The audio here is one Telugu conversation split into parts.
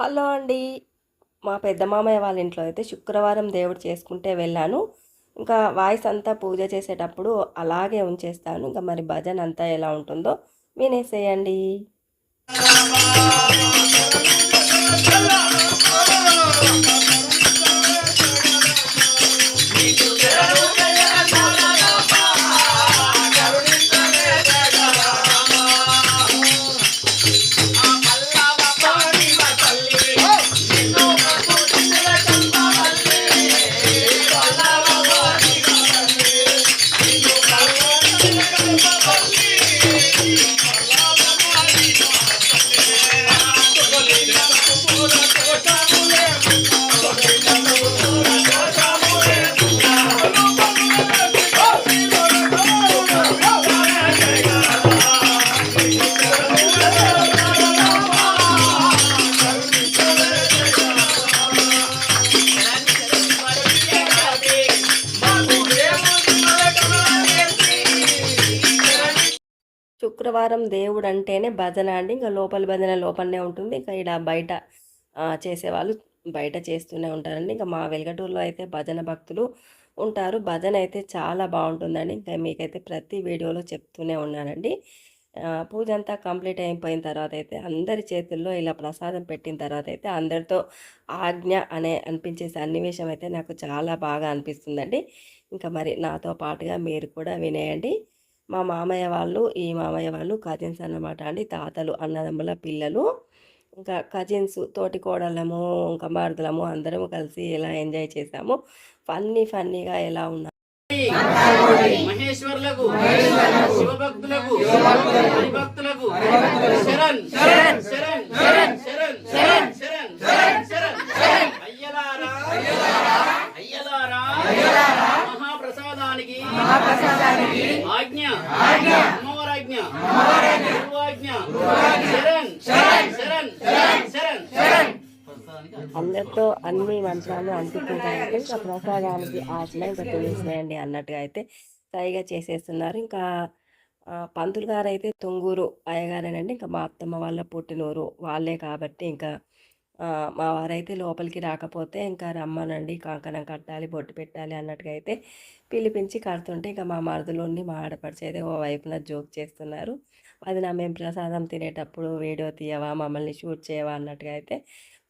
హలో అండి. మా పెద్ద మామయ్య వాళ్ళ ఇంట్లో అయితే శుక్రవారం దేవుడు చేసుకుంటే వెళ్ళాను. ఇంకా వాయిస్ అంతా పూజ చేసేటప్పుడు అలాగే ఉంచేస్తాను. ఇంకా మరి భజన అంతా ఎలా ఉంటుందో వినేసేయండి. శుక్రవారం దేవుడు అంటేనే భజన అండి. ఇంకా లోపల భజన లోపలనే ఉంటుంది. ఇంకా ఇక్కడ బయట చేసేవాళ్ళు బయట చేస్తూనే ఉంటారండి. ఇంకా మా వెలగటూరులో అయితే భజన భక్తులు ఉంటారు. భజన అయితే చాలా బాగుంటుందండి. ఇంకా మీకైతే ప్రతి వీడియోలో చెప్తూనే ఉన్నానండి. పూజ అంతా కంప్లీట్ అయిపోయిన తర్వాత అయితే అందరి చేతుల్లో ఇలా ప్రసాదం పెట్టిన తర్వాత అయితే అందరితో ఆజ్ఞ అనే అనిపించే సన్నివేశం అయితే నాకు చాలా బాగా అనిపిస్తుందండి. ఇంకా మరి నాతో పాటుగా మీరు కూడా వినేయండి. మా మామయ్య వాళ్ళు ఈ మామయ్య వాళ్ళు కజిన్స్ అన్నమాట అండి. తాతలు అన్నదమ్ముల పిల్లలు. ఇంకా కజిన్స్ తోటి కోడళ్ళము ఇంకా మరుదులము అందరము కలిసి ఎలా ఎంజాయ్ చేసాము. ఫన్నీ ఫన్నీగా ఎలా ఉన్నా మహేశ్వర్లకు శివభక్తులకు హరిభక్తులకు శరణ్ శరణ్ శరణ్ శరణ్ శరణ్ శరణ్ శరణ్ శరణ్ శరణ్ అయ్యలారా అయ్యలారా మహాప్రసాదానికి ఆజ్ఞ. అమ్మవారాజ్ఞ. గురువాజ్ఞ. శరణ్. శరణ్. శరణ్. శరణ్. శరణ్. శరణ్. అందరితో అన్ని మంత్రాలు అనిపించుకుంటారంటే ఇంకా ప్రసాదానికి ఆశన ఇంకా తెలిసినాయండి అన్నట్టుగా అయితే సరిగా చేసేస్తున్నారు. ఇంకా పంతులు గారు అయితే తుంగూరు అయ్యగారేనండి. ఇంకా మా అత్తమ్మ వాళ్ళ పుట్టినూరు వాళ్ళే కాబట్టి ఇంకా మా వారైతే లోపలికి రాకపోతే ఇంకా రమ్మనండి కాంకణం కట్టాలి బొట్టు పెట్టాలి అన్నట్టుగా అయితే పిలిపించి కడుతుంటే ఇంకా మా మరుదులోని మా ఆడపడిచి అయితే ఓ వైపున జోక్ చేస్తున్నారు. అది నా మేము ప్రసాదం తినేటప్పుడు వీడియో తీయవా మమ్మల్ని షూట్ చేయవా అన్నట్టుగా అయితే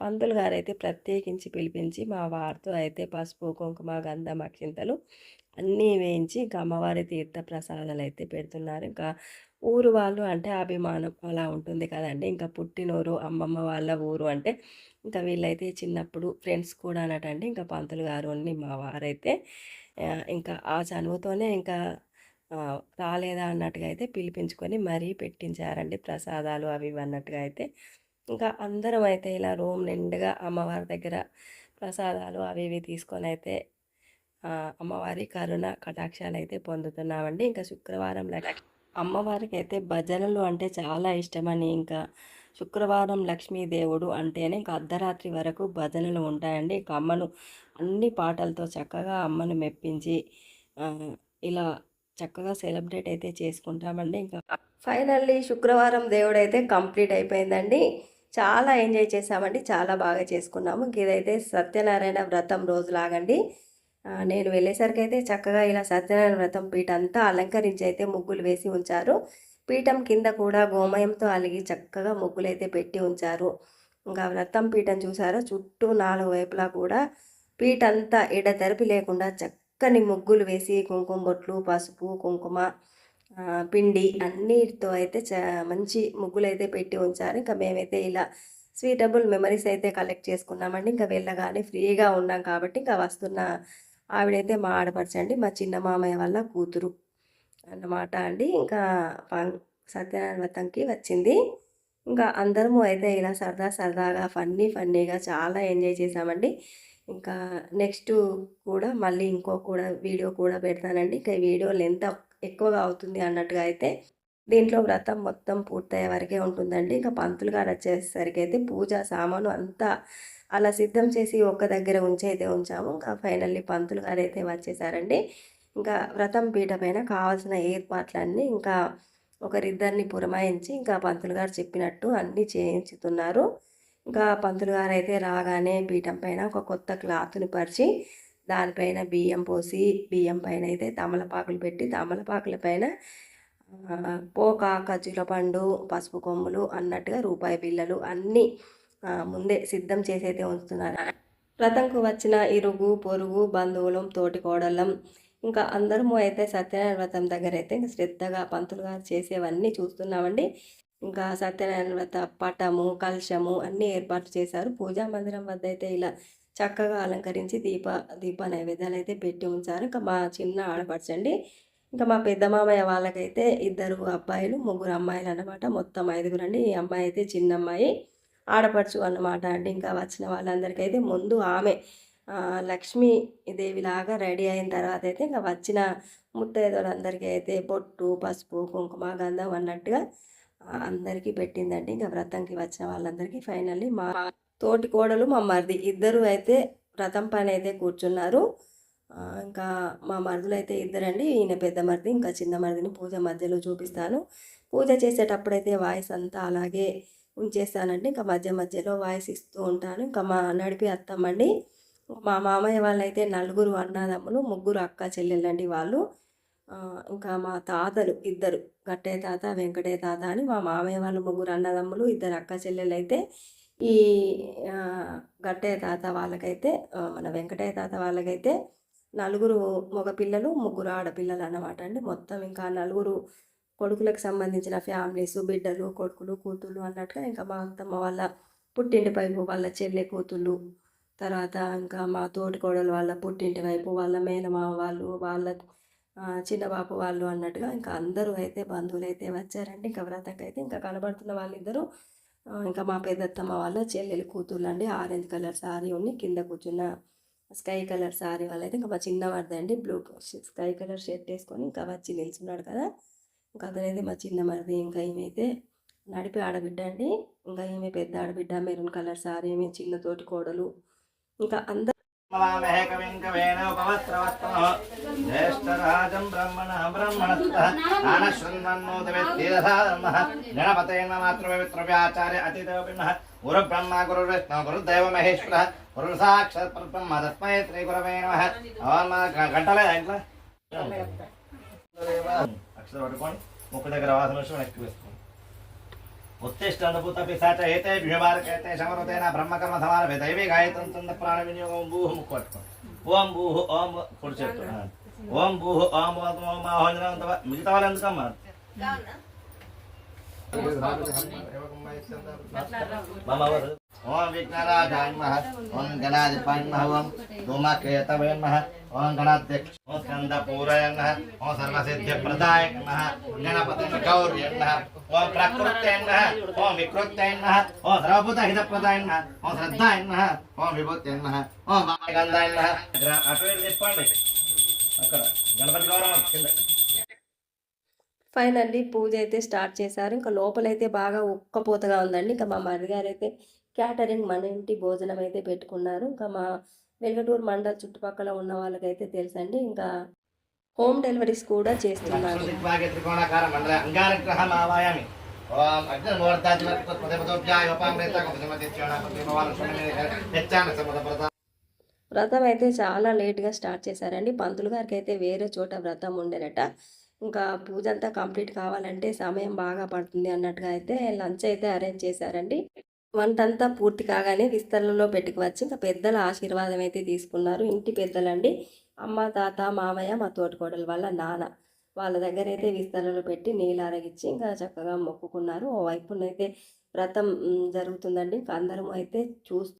పంతులు గారు అయితే ప్రత్యేకించి పిలిపించి మా వారితో అయితే పసుపు కుంకుమ గంధం అక్షింతలు అన్నీ వేయించి ఇంకా అమ్మవారి తీర్థ ప్రసాదాలు అయితే పెడుతున్నారు. ఇంకా ఊరు వాళ్ళు అంటే అభిమానం అలా ఉంటుంది కదండి. ఇంకా పుట్టినూరు అమ్మమ్మ వాళ్ళ ఊరు అంటే ఇంకా వీళ్ళైతే చిన్నప్పుడు ఫ్రెండ్స్ కూడా అన్నటండి. ఇంకా పంతులు గారు మా వారైతే ఇంకా ఆ చనువుతోనే ఇంకా రాలేదా అన్నట్టుగా అయితే పిలిపించుకొని మరీ పెట్టించారండి. ప్రసాదాలు అవి అన్నట్టుగా అయితే ఇంకా అందరం అయితే ఇలా రూమ్ నిండుగా అమ్మవారి దగ్గర ప్రసాదాలు అవి ఇవి తీసుకొని అయితే అమ్మవారి కరుణ కటాక్షాలు అయితే పొందుతున్నామండి. ఇంకా శుక్రవారం లక్ష అమ్మవారికి అయితే భజనలు అంటే చాలా ఇష్టమని ఇంకా శుక్రవారం లక్ష్మీదేవుడు అంటేనే ఇంకా అర్ధరాత్రి వరకు భజనలు ఉంటాయండి. ఇంకా అమ్మను అన్ని పాటలతో చక్కగా అమ్మను మెప్పించి ఇలా చక్కగా సెలబ్రేట్ అయితే చేసుకుంటామండి. ఇంకా ఫైనల్లీ శుక్రవారం దేవుడు అయితే కంప్లీట్ అయిపోయిందండి. చాలా ఎంజాయ్ చేసామండి చాలా బాగా చేసుకున్నాము. ఇదైతే సత్యనారాయణ వ్రతం రోజు లాగండి నేను వెళ్ళేసరికి అయితే చక్కగా ఇలా సత్యనారాయణ వ్రతం పీఠ అంతా అలంకరించి అయితే ముగ్గులు వేసి ఉంచారు. పీఠం కింద కూడా గోమయంతో అలిగి చక్కగా ముగ్గులు అయితే పెట్టి ఉంచారు. ఇంకా వ్రతం పీఠం చూసారా? చుట్టూ నాలుగు వైపులా కూడా పీట అంతా ఎడతెరపి లేకుండా చక్కని ముగ్గులు వేసి కుంకుమ బొట్లు పసుపు కుంకుమ పిండి అన్నిటితో అయితే చ మంచి ముగ్గులు అయితే పెట్టి ఉంచారు. ఇంకా మేమైతే ఇలా స్వీటబుల్ మెమరీస్ అయితే కలెక్ట్ చేసుకున్నామండి. ఇంకా వెళ్ళగానే ఫ్రీగా ఉన్నాం కాబట్టి ఇంకా వస్తున్న ఆవిడైతే మా ఆడపరచండి మా చిన్న మామయ్య వాళ్ళ కూతురు అన్నమాట అండి. ఇంకా సత్యనారాయణ వ్రతంకి వచ్చింది. ఇంకా అందరము అయితే ఇలా సరదా సరదాగా ఫన్నీ ఫన్నీగా చాలా ఎంజాయ్ చేసామండి ఇంకా నెక్స్ట్ కూడా మళ్ళీ ఇంకో కూడా వీడియో కూడా పెడతానండి. ఇంకా వీడియోలు వీడియో లెంత్ ఎక్కువగా అవుతుంది అన్నట్టుగా అయితే దీంట్లో వ్రతం మొత్తం పూర్తయ్యే వరకే ఉంటుందండి. ఇంకా పంతులు గారు వచ్చేసరికి అయితే పూజ సామాను అంతా అలా సిద్ధం చేసి ఒక్క దగ్గర ఉంచి అయితే ఉంచాము. ఇంకా ఫైనల్లీ పంతులు గారు అయితే వచ్చేసారండి. ఇంకా వ్రతం పీట పైన కావాల్సిన ఏర్పాట్లన్నీ ఇంకా ఒకరిద్దరిని పురమాయించి ఇంకా పంతులు గారు చెప్పినట్టు అన్నీ చేయించుతున్నారు. ఇంకా పంతులు గారు అయితే రాగానే పీఠం పైన ఒక కొత్త క్లాత్ని పరిచి దానిపైన బియ్యం పోసి బియ్యం పైన అయితే తమలపాకులు పెట్టి తమలపాకుల పైన పోక ఖర్జూర పండు పసుపు కొమ్ములు అన్నట్టుగా రూపాయి బిళ్ళలు అన్నీ ముందే సిద్ధం చేసైతే ఉంచుతున్నారు. వ్రతంకు వచ్చిన ఇరుగు పొరుగు బంధువులం తోటి కోడళ్ళం ఇంకా అందరము అయితే సత్యనారాయణ వ్రతం దగ్గర అయితే ఇంకా శ్రద్ధగా పంతులు గారు చేసేవన్నీ చూస్తున్నామండి. ఇంకా సత్యనారాయణ వ్రత పటము కలశము అన్నీ ఏర్పాటు చేశారు. పూజా మందిరం వద్ద అయితే ఇలా చక్కగా అలంకరించి దీప దీప నైవేద్యాలు అయితే పెట్టి ఉంచారు. ఇంకా మా చిన్న ఆడపడచండి ఇంకా మా పెద్ద మామయ్య వాళ్ళకైతే ఇద్దరు అబ్బాయిలు ముగ్గురు అమ్మాయిలు అన్నమాట. మొత్తం ఐదుగురు అండి ఈ అమ్మాయి అయితే చిన్న అమ్మాయి ఆడపడుచు అన్నమాట అండి. ఇంకా వచ్చిన వాళ్ళందరికైతే ముందు ఆమె లక్ష్మీదేవిలాగా దేవిలాగా రెడీ అయిన తర్వాత అయితే ఇంకా వచ్చిన ముత్తైదులందరికీ అయితే బొట్టు పసుపు కుంకుమ గంధం అన్నట్టుగా అందరికీ పెట్టిందండి. ఇంకా వ్రతంకి వచ్చిన వాళ్ళందరికీ ఫైనల్లీ మా తోటి కోడలు మా మరిది. ఇద్దరు అయితే వ్రతం పైన అయితే కూర్చున్నారు. ఇంకా మా మరుదులు అయితే ఇద్దరండి. ఈయన పెద్ద మరిది ఇంకా చిన్న మరిదిని పూజ మధ్యలో చూపిస్తాను. పూజ చేసేటప్పుడైతే వాయిస్ అంతా అలాగే ఉంచేస్తానండి. ఇంకా మధ్య మధ్యలో వాయిస్ ఇస్తూ ఉంటాను. ఇంకా మా నడిపి అత్తమ్మండి మా మామయ్య వాళ్ళైతే నలుగురు అన్నదమ్ములు ముగ్గురు అక్క చెల్లెళ్ళండి వాళ్ళు. ఇంకా మా తాతలు ఇద్దరు గట్టయ్య తాత వెంకటయ్య తాత అని మా మామయ్య వాళ్ళు ముగ్గురు అన్నదమ్ములు ఇద్దరు అక్క చెల్లెళ్ళు అయితే ఈ గట్టే గట్టయ్య తాత వాళ్ళకైతే మన వెంకటయ్య తాత వాళ్ళకైతే నలుగురు మగ పిల్లలు ముగ్గురు ఆడపిల్లలు అన్నమాట అండి. మొత్తం ఇంకా నలుగురు కొడుకులకు సంబంధించిన ఫ్యామిలీస్ బిడ్డలు కొడుకులు కూతుళ్ళు అన్నట్టుగా ఇంకా మా అత్తమ్మ వాళ్ళ పుట్టింటి వైపు వాళ్ళ చెల్లె కూతుళ్ళు తర్వాత ఇంకా మా తోటి కోడలు వాళ్ళ పుట్టింటి వైపు వాళ్ళ మేనమామ వాళ్ళు వాళ్ళ ఆ, వాళ్ళు అన్నట్టుగా ఇంకా అందరూ అయితే బంధువులు అయితే వచ్చారండి. ఇంకా వ్రతంకి అయితే ఇంకా కనబడుతున్న వాళ్ళిద్దరూ ఇంకా మా పెద్దత్తమ్మ వాళ్ళ చెల్లెలు కూతుళ్ళు అండి. ఆరెంజ్ కలర్ శారీ ఉన్ని కింద కూర్చున్న స్కై కలర్ సారీ వాళ్ళైతే ఇంకా చిన్న పడదండి బ్లూ స్కై కలర్ షర్ట్ వేసుకొని ఇంకా వచ్చి నిల్చున్నాడు కదా. ఇంకా అతనైతే మా చిన్న మరిది ఇంకా ఏమైతే నడిపి ఆడబిడ్డ అండి. ఇంకా ఏమి పెద్ద ఆడబిడ్డ మెరూన్ కలర్ సారీ ఏమి చిన్న తోటి కోడలు. ఇంకా అందరు జ్యేష్టరాజం బ్రహ్మణ బ్రహ్మణ గురు బ్రహ్మ గురు విష్ణు గురుదేవ మహేశ్వర పురుషాక్షర పరబ్రహ్మ తస్మై శ్రీ గురవే నమ. గంటలే ఇంట్లో? అక్షరం పట్టుకోండి. ముక్కు దగ్గర వాసన వచ్చి వెనక్కి వేసుకోండి. ఉత్తిష్టభూత పిశాచ ఏతే భ్యుభారకైతే శమరుతైన బ్రహ్మకర్మ సమానమే దైవీ గాయతం తంద ప్రాణ మిగతా మమ్మ వద. ఓం విఘ్నరాజాయ నమః ఓం గణాధిపాయ నమః ఓం ధూమకేతవే నమః ఓం గణాధ్యక్ష ఓం స్కంద పూరయ నమః ఓం సర్వసిద్ధి ప్రదాయ నమః గణపతి గౌర్య నమః ఓం ప్రకృతే నమః ఓం వికృతే నమః ఓం సర్వభూత హిత ప్రదాయ నమః ఓం శ్రద్ధాయ నమః ఓం విభూతి నమః ఓం గంధాయ నమః ఇక్కడ అటు ఇటు తిప్పండి అక్కడ గణపతి గౌరవం కింద ఫైనల్లీ పూజ అయితే స్టార్ట్ చేశారు. ఇంకా లోపలైతే బాగా ఉక్కపోతగా ఉందండి. ఇంకా మా మరిది గారు అయితే క్యాటరింగ్ మన ఇంటి భోజనం అయితే పెట్టుకున్నారు. ఇంకా మా వెల్గటూరు మండల్ చుట్టుపక్కల ఉన్న వాళ్ళకైతే తెలుసండి. ఇంకా హోమ్ డెలివరీస్ కూడా చేస్తున్నారు. వ్రతం అయితే చాలా లేట్గా స్టార్ట్ చేశారండి. పంతులు గారికి అయితే వేరే చోట వ్రతం ఉండేనట ఇంకా పూజ అంతా కంప్లీట్ కావాలంటే సమయం బాగా పడుతుంది అన్నట్టుగా అయితే లంచ్ అయితే అరేంజ్ చేశారండి. వంట అంతా పూర్తి కాగానే విస్తరణలో పెట్టుకు వచ్చి ఇంకా పెద్దల ఆశీర్వాదం అయితే తీసుకున్నారు. ఇంటి పెద్దలండి. అమ్మ తాత మామయ్య మా తోటికోడలు వాళ్ళ నాన్న. వాళ్ళ దగ్గర అయితే విస్తరణలో పెట్టి నీళ్ళు అరగిచ్చి ఇంకా చక్కగా మొక్కుకున్నారు. ఓ వైపునైతే వ్రతం జరుగుతుందండి. ఇంకా అందరం అయితే చూస్తూ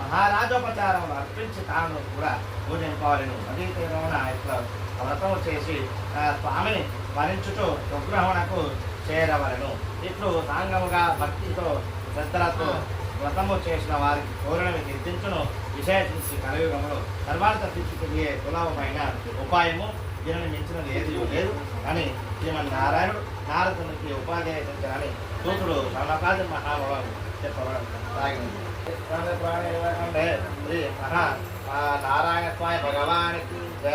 మహారాజోపచారం అర్పించి తాను కూడా పూజించుకోవాలను అదైతే వ్రతం చేసి స్వామిని స్మరించుతూ చేరవలను. ఇట్లు సాంగముగా భక్తితో శ్రద్ధలతో వ్రతము చేసిన వారికి పూర్ణమి సిద్ధించును విశేషించి కలియుగములు సర్వార్థ సిద్ధికి సులభమైన ఉపాయము దీనిని మించినది ఏది లేదు అని శ్రీమన్నారాయణుడు నారదునికి ఉపాధ్యాయించాలని సూతుడు సమకాజ మహాభావం చెప్పవడం సాగింది. శ్రీ మహా నారాయణ స్వామి భగవానికి జై.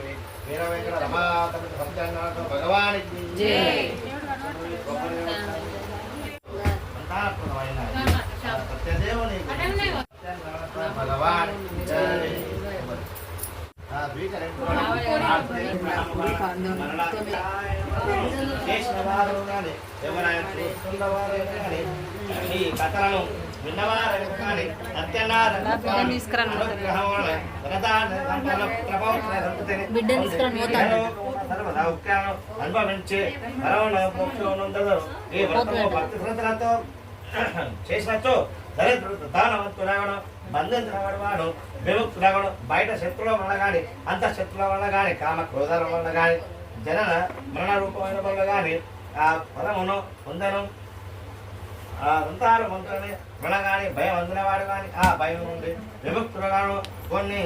వాడి కథ తిప్పదనమేమో కాశీనగరమున అది బలైన బ్రాహ్మణుడు కలడు అతడు వాడు వచ్చిందా అంతకంటే మహానారాయణ భగవానికి. జై. వీర వెంకట రమాతమి సత్యనారాయణ భగవానికి. సత్యదేవుని కానీ ఎవరైనా చూస్తున్నవారు కానీ ఈ కథలను బిడ్డను బిడ్డను తీసుకురాను అనుభవించి మరొందరు ఈ వ్రతము భక్తి శ్రద్ధలతో దరిద్రుడు బయట శత్రువుల వల్ల కానీ అంత శత్రువుల వల్ల కానీ కామ క్రోధాల వల్ల కానీ జనన మరణ రూపమైన వల్ల కానీ ఆ పదమును పొందను ఆ సంతాన మంత్రని వినగాని భయం అందినవాడు కానీ ఆ భయం నుండి విముక్తుడుగాను కొన్ని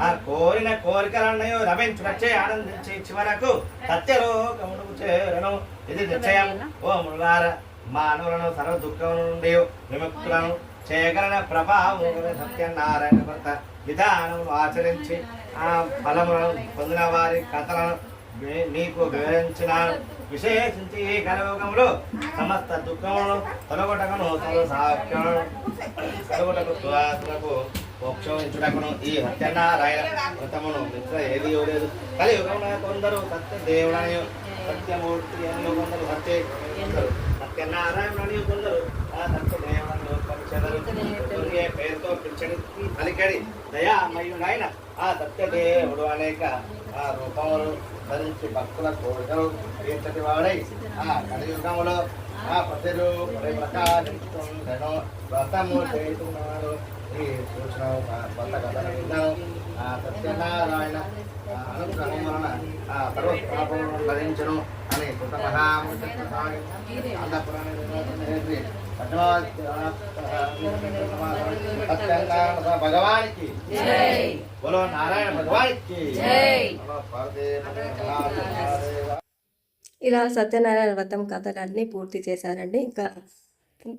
ఆ కోరిన కోరికలన్నయో రమించునచ్చే ఆనందించి చివరకు సత్యలోకమునకు చేరను. ఇది నిశ్చయం. ఓ మృగార మానవులను సర్వ దుఃఖముల నుండి విముక్తులను చేయగలన ప్రభావం సత్యనారాయణ భర్త విధానం ఆచరించి ఆ ఫలములను పొందిన వారి కథలను నీ- నీకు వివరించిన విశేషించి ఈ కలయోగములు సమస్త దుఃఖములను తొలగొటకును తన సాఖ్యములను కలుగుటకు దురాత్మకు మోక్షమించుటకును ఈ సత్యనారాయణ వ్రతమును మిత్ర ఏది లేదు. కలియుగమున కొందరు సత్య దేవుడని సత్యమూర్తి అని కొందరు సత్య కొందరు సత్యనారాయణని కొందరు ఆ సత్య పేరుతో పిలిచడి పలికడి దయామయుడైన ఆ సత్యదేవుడు అనేక ఆ రూపములు ధరించి భక్తుల కోరికలు తీర్చటి వాడై ఆ కలియుగములో ఆ ప్రజలు ప్రకాశిస్తుండెను. వ్రతము చేస్తున్నాడు ఈ సూచన కొత్త కథను విన్నాను. ఆ సత్యనారాయణ అనుగ్రహం వలన ఆ సర్వపాపములను భరించను అని కృత మహాముద్ర సత్యనారాయణ భగవానికి బోలో నారాయణ భగవానికి. ఇలా సత్యనారాయణ వ్రతం కథలన్నీ పూర్తి చేశారండి. ఇంకా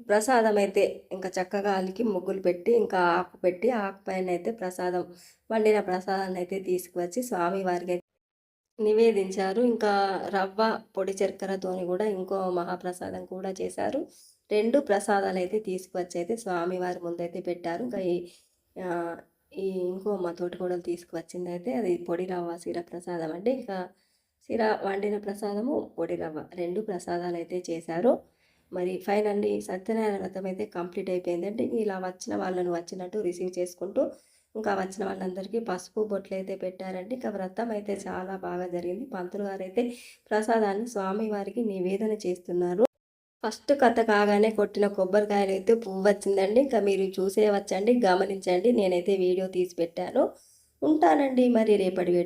ప్రసాదం అయితే ఇంకా చక్కగా అలికి ముగ్గులు పెట్టి ఇంకా ఆకు పెట్టి ఆకు పైన అయితే ప్రసాదం వండిన ప్రసాదాన్ని అయితే తీసుకువచ్చి స్వామివారికి అయితే నివేదించారు. ఇంకా రవ్వ పొడి చక్కెరతోని కూడా ఇంకో మహాప్రసాదం కూడా చేశారు. రెండు ప్రసాదాలు అయితే తీసుకువచ్చి అయితే స్వామివారి ముందైతే పెట్టారు. ఇంకా ఈ ఈ ఇంకో మా తోటికోడలు తీసుకువచ్చింది అయితే అది పొడి రవ్వ సిర ప్రసాదం అండి. ఇంకా సిర వండిన ప్రసాదము పొడి రవ్వ రెండు ప్రసాదాలు అయితే చేశారు. మరి ఫైనల్లీ సత్యనారాయణ వ్రతం అయితే కంప్లీట్ అయిపోయిందంటే ఇలా వచ్చిన వాళ్ళను వచ్చినట్టు రిసీవ్ చేసుకుంటూ ఇంకా వచ్చిన వాళ్ళందరికీ పసుపు బొట్లు అయితే పెట్టారండి. ఇంకా వ్రతం అయితే చాలా బాగా జరిగింది. పంతులు గారు అయితే ప్రసాదాన్ని స్వామివారికి నివేదన చేస్తున్నారు. ఫస్ట్ కథ కాగానే కొట్టిన కొబ్బరికాయలు అయితే పువ్వు వచ్చిందండి ఇంకా మీరు చూసే వచ్చండి గమనించండి. నేనైతే వీడియో తీసి పెట్టాను. ఉంటానండి మరి రేపటి వీడియో.